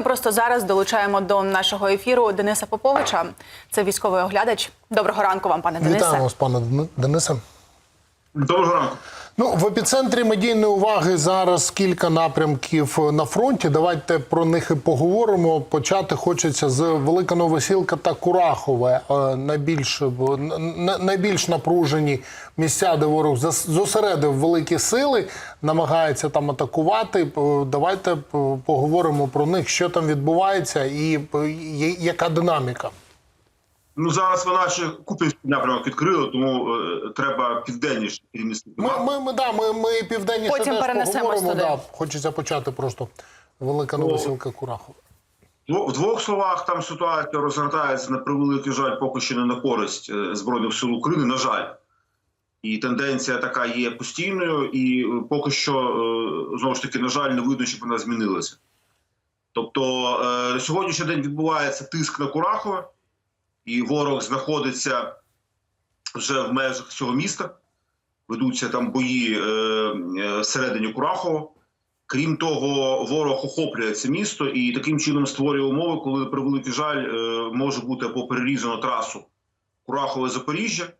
і просто зараз долучаємо до нашого ефіру Дениса Поповича. Це військовий оглядач. Доброго ранку вам, пане Денисе. Вітаємо вас, пане Дени- Денисе. Доброго ранку. Ну, в епіцентрі медійної уваги зараз кілька напрямків на фронті. Давайте про них і поговоримо. Почати хочеться з Велика Новосілка та Курахове. Е, Найбільш, н- найбільш напружені місця, де ворог зосередив великі сили, намагається там атакувати. Давайте поговоримо про них, що там відбувається і яка динаміка. Ну зараз вона ще Купінський напрямок відкрили, тому е, треба південніше перемістити. Ми, ми, ми, да, ми, ми південніше Потім теж перенесемось поговоримо. туди. Да, хочеться почати просто велика новосілка Курахова. Ну, В двох словах там ситуація розгортається на превеликий жаль, поки що не на користь е, Збройних сил України. На жаль. І тенденція така є постійною, і е, поки що, е, знову ж таки, на жаль, не видно, щоб вона змінилася. Тобто е, на сьогоднішній день відбувається тиск на Курахове, і ворог знаходиться вже в межах цього міста. Ведуться там бої е, е, всередині Курахова. Крім того, ворог охоплює це місто і таким чином створює умови, коли при великий жаль е, може бути або перерізано трасу Курахове Запоріжжя,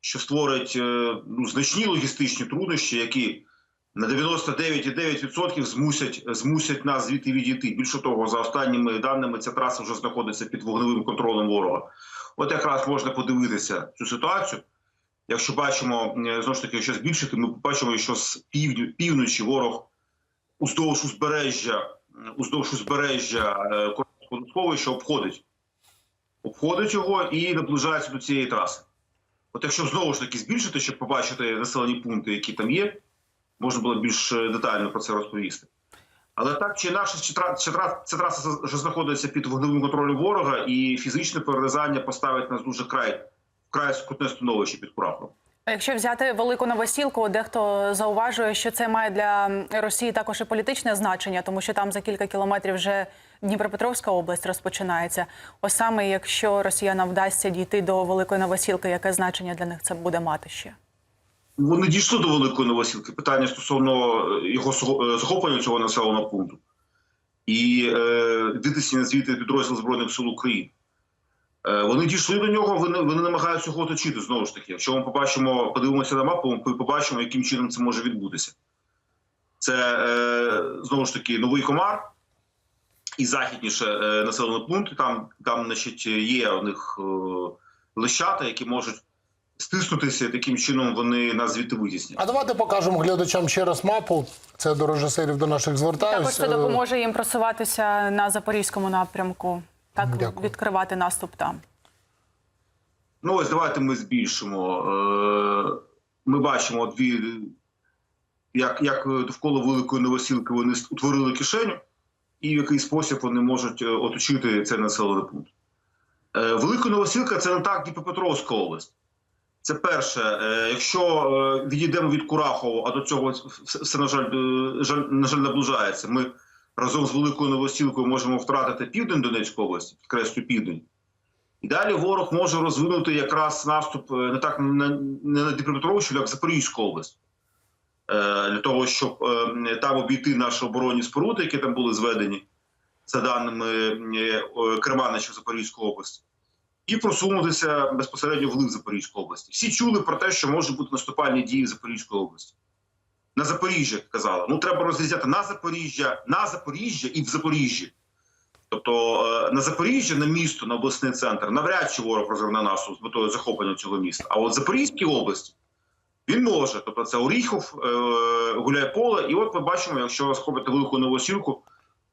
що створить е, ну, значні логістичні труднощі, які на 99,9% змусять, змусять нас звідти відійти. Більше того, за останніми даними, ця траса вже знаходиться під вогневим контролем ворога. От якраз можна подивитися цю ситуацію. Якщо бачимо е, знову ж таки, що збільшити, ми побачимо, що з півдню, півночі ворог уздовж узбережжя, уздовж узбережжя Курського сховища обходить. Обходить його і наближається до цієї траси. От якщо знову ж таки збільшити, щоб побачити населені пункти, які там є, можна було більш е, детально про це розповісти. Але так чи інакше, ця тра- ця тра- траса вже знаходиться під вогневим контролем ворога, і фізичне перерізання поставить нас дуже край, вкрай скрутне становище під Кураховом. А Якщо взяти велику новосілку, дехто зауважує, що це має для Росії також і політичне значення, тому що там за кілька кілометрів вже Дніпропетровська область розпочинається. Ось саме якщо росіянам вдасться дійти до великої новосілки, яке значення для них це буде мати ще? Вони дійшли до великої новосілки. Питання стосовно е, його е, захоплення цього населеного пункту і е, витиснення звідти підрозділ збройних сил України. Е, вони дійшли до нього. Вони, вони намагаються його оточити знову ж таки. Якщо ми побачимо, подивимося на мапу, ми побачимо, яким чином це може відбутися. Це е, знову ж таки новий комар і західніше е, населений пункт. Там, там значить, є у них е, лищата, які можуть стиснутися, таким чином вони нас звідти витіснять. А давайте покажемо глядачам ще раз мапу. Це до режисерів до наших звертаюсь. Також це Е, допоможе їм просуватися на запорізькому напрямку, так Дякую. відкривати наступ там. Ну ось давайте ми збільшимо. Е, Ми бачимо дві, як, як довкола великої новосілки вони утворили кишеню, і в який спосіб вони можуть е, оточити цей населений пункт. Велика новосілка це не так Дніпропетровська область. Це перше, Е, якщо е, відійдемо від Курахова, а до цього все, на жаль, е, на жаль, наближається. Ми разом з великою новосілкою можемо втратити південь Донецької області, підкреслю південь. І далі ворог може розвинути якраз наступ не так не на Дніпропетровщину, як Запорізьку область, для того, щоб там обійти наші оборонні споруди, які там були зведені, за даними Керманича Запорізької області, і просунутися безпосередньо в Лив Запорізької області. Всі чули про те, що можуть бути наступальні дії в Запорізької області. На Запоріжжя казали. Ну треба розрізняти на Запоріжжя, на Запоріжжя і в Запоріжжі. Тобто е, на Запоріжжя, на місто, на обласний центр, навряд чи ворог розверне наступ з метою захоплення цього міста. А от Запорізькій області він може. Тобто це Оріхов, е, Гуляйполе. І от ми бачимо, якщо розхопити велику новосілку,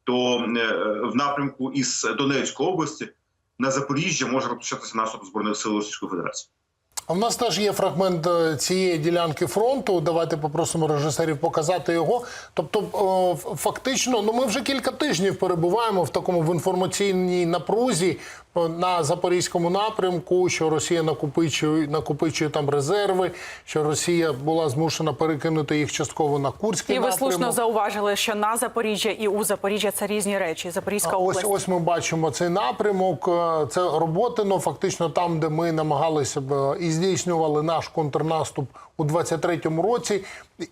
то е, в напрямку із Донецької області на Запоріжжя може розпочатися наступ збройних сил Російської Федерації. А в нас теж є фрагмент е, цієї ділянки фронту. Давайте попросимо режисерів показати його. Тобто, фактично, ну ми вже кілька тижнів перебуваємо в такому в інформаційній напрузі на запорізькому напрямку, що Росія накопичує, накопичує там резерви, що Росія була змушена перекинути їх частково на Курський І ви напрямок. слушно зауважили, що на Запоріжжя і у Запоріжжя це різні речі. Запорізька А Ось область. ось ми бачимо цей напрямок. Е, Це Роботино, фактично там, де ми намагалися б е, здійснювали наш контрнаступ у 23-му році.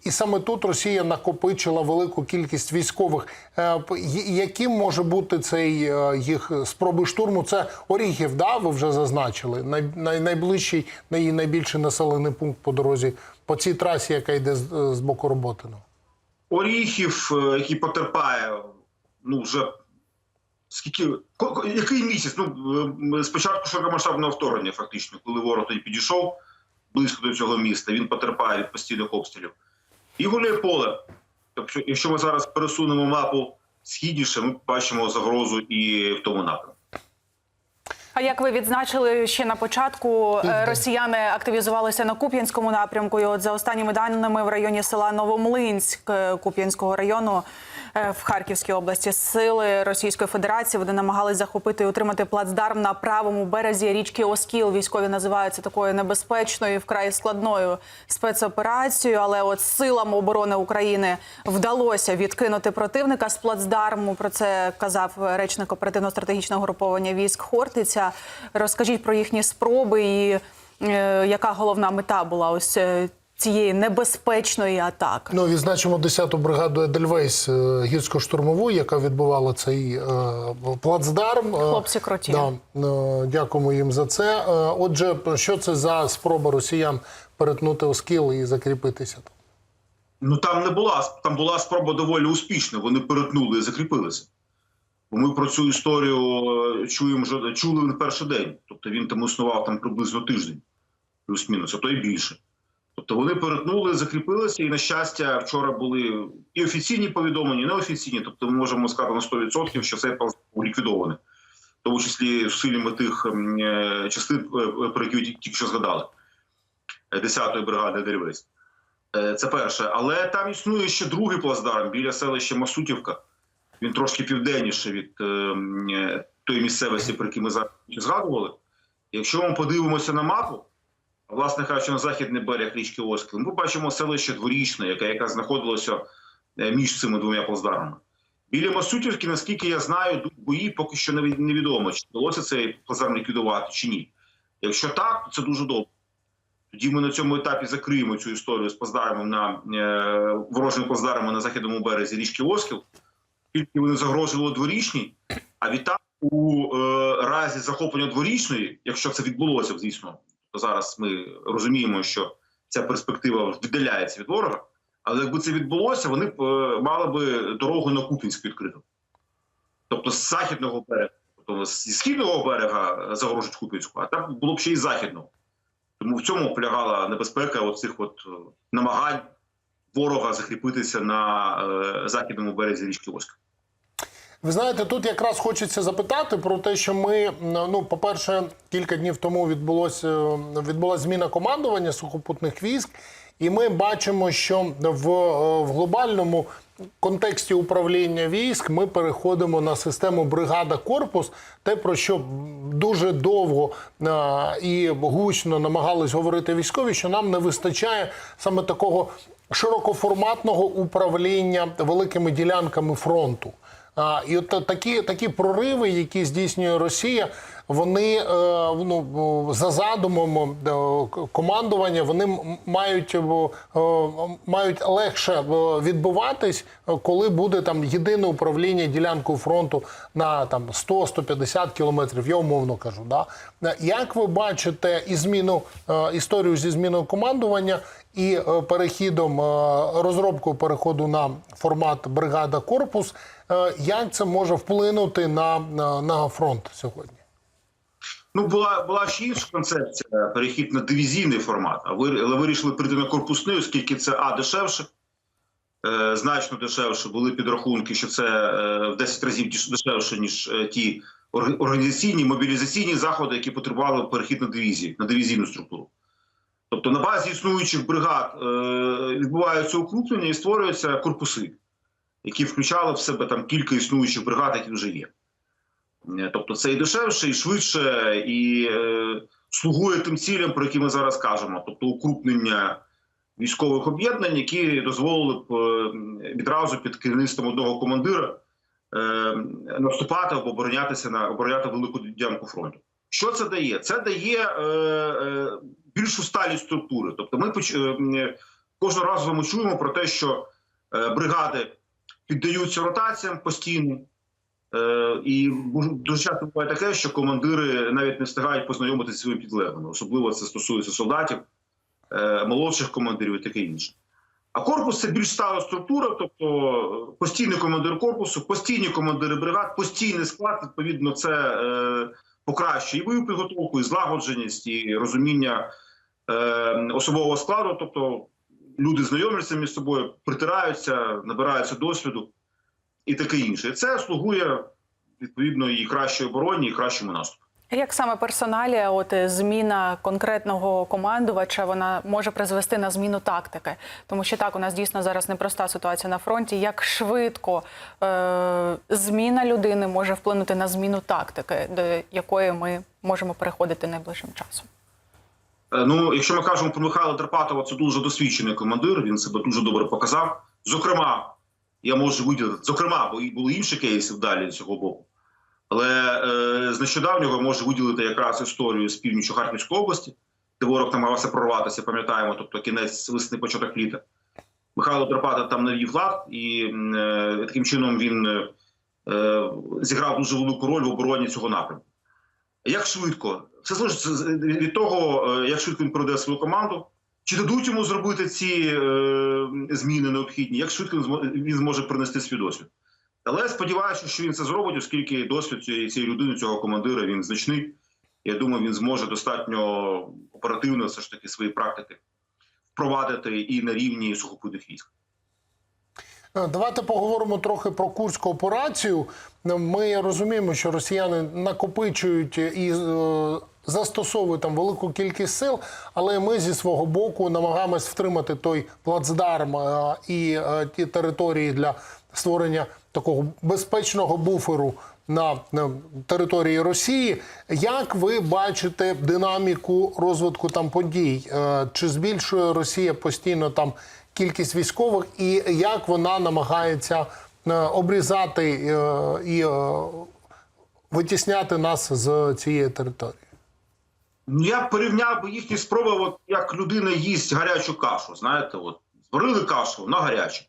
І саме тут Росія накопичила велику кількість військових. Е, Яким може бути цей їх спроби штурму? Це Оріхів, да, ви вже зазначили. Най, най, найближчий, най, найбільший населений пункт по дорозі по цій трасі, яка йде з, з боку Роботино. Оріхів, е, який потерпає, ну вже скільки який місяць? Ну е, спочатку широкомасштабного вторгнення, фактично, коли ворог тоді підійшов близько до цього міста, він потерпає від постійних обстрілів. І гуляє поле. Тобто, якщо ми зараз пересунемо мапу східніше, ми бачимо загрозу і в тому напрямку. А як ви відзначили ще на початку, е, росіяни активізувалися на Куп'янському напрямку. І от за останніми даними в районі села Новомлинськ е, Куп'янського району в Харківській області сили Російської Федерації вони намагались захопити і утримати плацдарм на правому березі річки Оскіл. Військові називають це такою небезпечною, вкрай складною спецоперацією. Але от силам оборони України вдалося відкинути противника з плацдарму. Про це казав речник оперативно-стратегічного груповання військ Хортиця. Розкажіть про їхні спроби і е, яка головна мета була ось е, цієї небезпечної атаки. Ну, відзначимо 10-ту бригаду Едельвейс гірсько-штурмову, яка відбувала цей е, плацдарм. Е, Хлопці круті. Да, е, дякуємо їм за це. Е, отже, що це за спроба росіян перетнути Оскіл і закріпитися? Ну там не була там була спроба доволі успішна. Вони перетнули і закріпилися. Бо ми про цю історію чуємо вже чули не перший день. Тобто він там існував там приблизно тиждень, плюс-мінус, а то й більше. Тобто вони перетнули, закріпилися, і на щастя, вчора були і офіційні повідомлення, і неофіційні. Тобто, ми можемо сказати на 100%, що цей план був ліквідований, в тому числі зусиллями тих е, частин, е, про які тільки що згадали, е, 10-ї бригади Деревець. Е, Це перше. Але там існує ще другий плацдарм біля селища Масутівка. Він трошки південніше від е, е, тої місцевості, про які ми зараз згадували. Якщо ми подивимося на мапу, власне кажучи, на західний берег річки Оскіл, ми бачимо селище Дворічне, яке, яке знаходилося е, між цими двома плацдармами. Біля Масутівки, наскільки я знаю, бої поки що невідомо, чи вдалося цей плацдарм ліквідувати чи ні. Якщо так, то це дуже добре. Тоді ми на цьому етапі закриємо цю історію з плацдармом на е, ворожим плацдармом на західному березі річки Оскіл, тільки вони загрожували дворічній, а відтак у е, разі захоплення дворічної, якщо це відбулося, звісно, зараз ми розуміємо, що ця перспектива віддаляється від ворога. Але якби це відбулося, вони б е, мали би дорогу на Купінськ відкриту. Тобто з західного берега, тобто зі східного берега загрожують Купінську, а там було б ще й західного. Тому в цьому полягала небезпека оцих от е, намагань ворога закріпитися на е, західному березі річки Оскар. Ви знаєте, тут якраз хочеться запитати про те, що ми, ну, по-перше, кілька днів тому відбулося відбулася зміна командування сухопутних військ, і ми бачимо, що в, е, в глобальному контексті управління військ ми переходимо на систему бригада корпус, те про що дуже довго е, і гучно намагались говорити військові, що нам не вистачає саме такого широкоформатного управління великими ділянками фронту. А, і от такі, такі прориви, які здійснює Росія, вони е, ну, за задумом е, командування, вони мають, мають легше відбуватись, коли буде там єдине управління ділянкою фронту на там 100-150 кілометрів. Я умовно кажу. Да? Як ви бачите і зміну е, історію зі зміною командування? І перехідом розробкою переходу на формат бригада корпус, як це може вплинути на, на, на фронт сьогодні? Ну, була, була ще інша концепція перехід на дивізійний формат, але вирішили прийти на корпусний, оскільки це А дешевше, е, значно дешевше. Були підрахунки, що це е, в 10 разів дешевше, ніж е, ті організаційні, мобілізаційні заходи, які потребували перехід на дивізії, на дивізійну структуру. Тобто на базі існуючих бригад е, відбуваються укрупнення і створюються корпуси, які включали в себе там кілька існуючих бригад, які вже є. Е, Тобто це і дешевше, і швидше, і е, слугує тим цілям, про які ми зараз кажемо, тобто укрупнення військових об'єднань, які дозволили б е, відразу під керівництвом одного командира е, наступати або оборонятися на обороняти велику ділянку фронту. Що це дає? Це дає е, е, більшу сталість структури. Тобто, ми поч- е, кожного разу ми чуємо про те, що е, бригади піддаються ротаціям постійно. Е, і дуже часто буває таке, що командири навіть не встигають познайомитися зі своїми підлеглими. Особливо це стосується солдатів, е, молодших командирів і таке інше. А корпус це більш стала структура, тобто постійний командир корпусу, постійні командири бригад, постійний склад. Відповідно, це е, покращує і бойову підготовку, і злагодженість, і розуміння е, особового складу. Тобто люди знайомляться між собою, притираються, набираються досвіду і таке інше. І це слугує відповідно і кращій обороні, і кращому наступу. Як саме персоналія, от е, зміна конкретного командувача, вона може призвести на зміну тактики, тому що так у нас дійсно зараз непроста ситуація на фронті. Як швидко е- зміна людини може вплинути на зміну тактики, до якої ми можемо переходити найближчим часом? Е, Ну, якщо ми кажемо про Михайла Терпатова, це дуже досвідчений командир. Він себе дуже добре показав. Зокрема, я можу виділити, зокрема, бо і були інші кейси вдалі з цього боку. Але е, з нещодавнього можу виділити якраз історію з північі Харківської області, де ворог намагався прорватися, пам'ятаємо, тобто кінець весни, початок літа. Михайло Терпатов там навів лад, і е, таким чином він е, е, зіграв дуже велику роль в обороні цього напрямку. Як швидко? Все залежить від того, е, як швидко він проведе свою команду, чи дадуть йому зробити ці е, зміни необхідні, як швидко він зможе принести свій досвід. Але сподіваюся, що він це зробить, оскільки досвід цієї, цієї людини, цього командира, він значний. Я думаю, він зможе достатньо оперативно все ж таки свої практики впровадити і на рівні сухопутних військ. Е, Давайте поговоримо трохи про курську операцію. Ми розуміємо, що росіяни накопичують і е, застосовують там велику кількість сил, але ми зі свого боку намагаємось втримати той плацдарм е, і ті території для створення такого безпечного буферу на, території Росії. Як ви бачите динаміку розвитку там подій? Чи збільшує Росія постійно там кількість військових, і як вона намагається е, обрізати е, і е, витісняти нас з цієї території? Ну, Я порівняв би їхні спроби, от як людина їсть гарячу кашу. Знаєте, от зварили кашу на гарячу.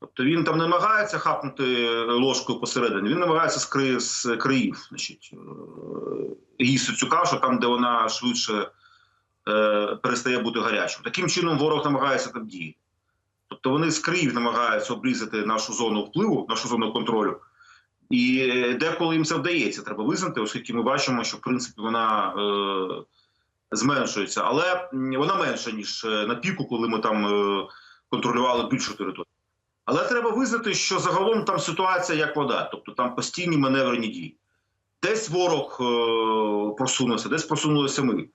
Тобто він там намагається хапнути ложкою посередині, він намагається з, з країв, значить, їсти цю кашу там, де вона швидше перестає бути гарячою. Таким чином ворог намагається там діяти. Тобто вони з країв намагаються обрізати нашу зону впливу, нашу зону контролю. І е, деколи їм це вдається, треба визнати, оскільки ми бачимо, що в принципі вона е, зменшується, але вона менша ніж е, на піку, коли ми там е, контролювали більшу територію. Але треба визнати, що загалом там ситуація як вода, тобто там постійні маневрені дії. Десь ворог е, просунувся, десь просунулися ми.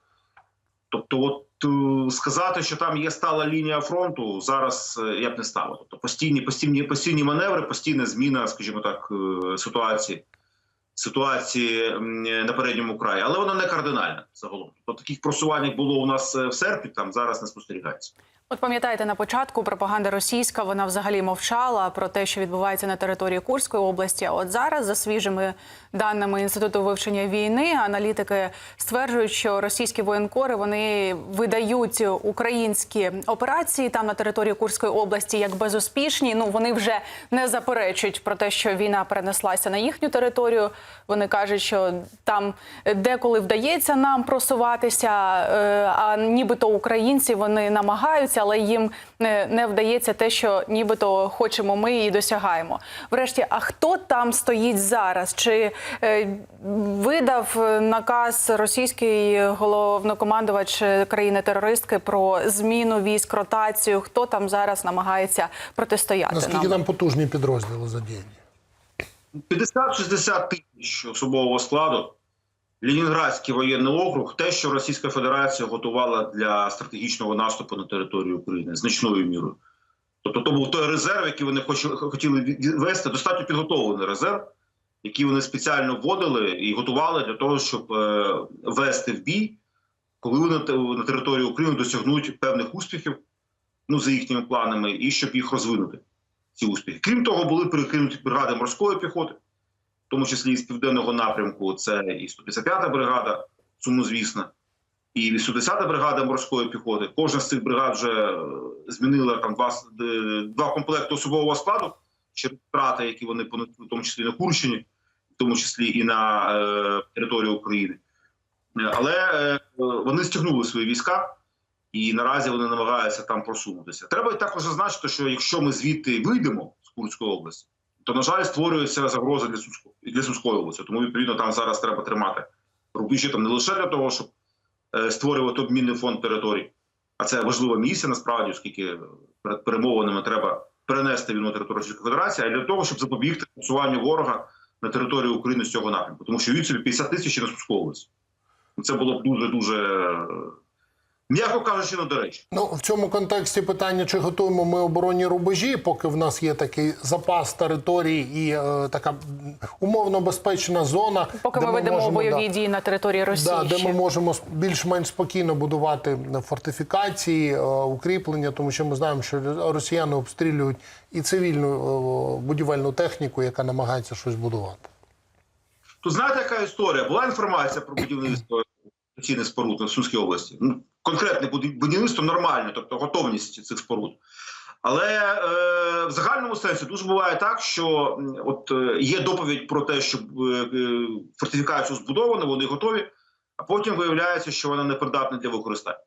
Тобто, от е, сказати, що там є стала лінія фронту, зараз е, я б не ставив. Тобто постійні, постійні, постійні маневри, постійна зміна, скажімо так, е, ситуації, ситуації на передньому краї, але вона не кардинальна загалом. Тобто таких просувань було у нас в серпні, там зараз не спостерігається. От пам'ятаєте, на початку пропаганда російська вона взагалі мовчала про те, що відбувається на території Курської області. А от зараз, за свіжими даними інституту вивчення війни, аналітики стверджують, що російські воєнкори вони видають українські операції там на території Курської області як безуспішні. Ну вони вже не заперечують про те, що війна перенеслася на їхню територію. Вони кажуть, що там деколи вдається нам просуватися, е, а нібито українці вони намагаються, але їм не, не вдається те, що нібито хочемо ми і досягаємо. Врешті, а хто там стоїть зараз? Чи е, видав наказ російський головнокомандувач країни-терористки про зміну військ, ротацію? Хто там зараз намагається протистояти Наскільки нам? там потужні підрозділи задіяні? 50-60 тисяч особового складу. Лінінградський воєнний округ, те, що Російська Федерація готувала для стратегічного наступу на територію України значною мірою. Тобто, то був той резерв, який вони хоч- хотіли ввести, достатньо підготовлений резерв, який вони спеціально вводили і готували для того, щоб е, ввести в бій, коли вони на території України досягнуть певних успіхів, ну за їхніми планами, і щоб їх розвинути. Ці успіхи. Крім того, були перекинуті бригади морської піхоти в тому числі і з південного напрямку, це і 155-та бригада, сумнозвісна, і 80-та бригада морської піхоти. Кожна з цих бригад вже е, змінила там два, е, два комплекти особового складу через втрати, які вони в тому числі на Курщині, в тому числі і на е, території України. Е, Але е, вони стягнули свої війська, і наразі вони намагаються там просунутися. Треба також зазначити, що якщо ми звідти вийдемо з Курської області, то на жаль створюється загроза для Сумської для Сумської області. Тому відповідно там зараз треба тримати рубежі там не лише для того, щоб е, створювати обмінний фонд територій, а це важлива місія насправді, оскільки перед перемовинами треба перенести війну на територію Російської Федерації, а для того, щоб запобігти просуванню ворога на територію України з цього напрямку, тому що від собі 50 тисяч і на область. Це було б дуже дуже м'яко кажучи, недоречно. Ну в цьому контексті питання, чи готуємо ми оборонні рубежі, поки в нас є такий запас територій і е, така умовно безпечна зона, Поки де ми ведемо можемо, бойові да, дії на території Росії. Да, де ще. ми можемо більш-менш спокійно будувати фортифікації, е, укріплення, тому що ми знаємо, що росіяни обстрілюють і цивільну е, будівельну техніку, яка намагається щось будувати. Тут знаєте, яка історія? Була інформація про будівництво споруд на Сумській області. Конкретне буді- будівництво нормальне, тобто готовність цих споруд. Але е, в загальному сенсі дуже буває так, що от е, є доповідь про те, що е, е, фортифікацію збудовано, вони готові, а потім виявляється, що вона не придатна для використання.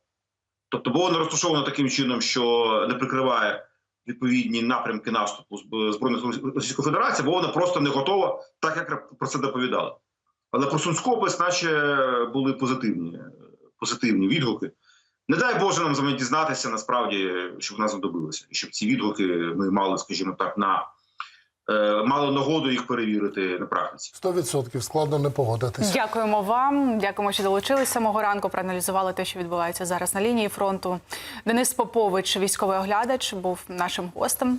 Тобто, бо вона розташована таким чином, що не прикриває відповідні напрямки наступу збройних Російської Федерації, бо вона просто не готова, так як про це доповідали. Але про Сумську область, наче були позитивні, позитивні відгуки. Не дай Боже нам з вами дізнатися насправді, щоб нас знадобилося, і щоб ці відгуки ми мали, скажімо так, на е, мали нагоду їх перевірити на практиці. 100% складно не погодитися. Дякуємо вам. Дякуємо, що долучились самого ранку. Проаналізували те, що відбувається зараз на лінії фронту. Денис Попович, військовий оглядач, був нашим гостем.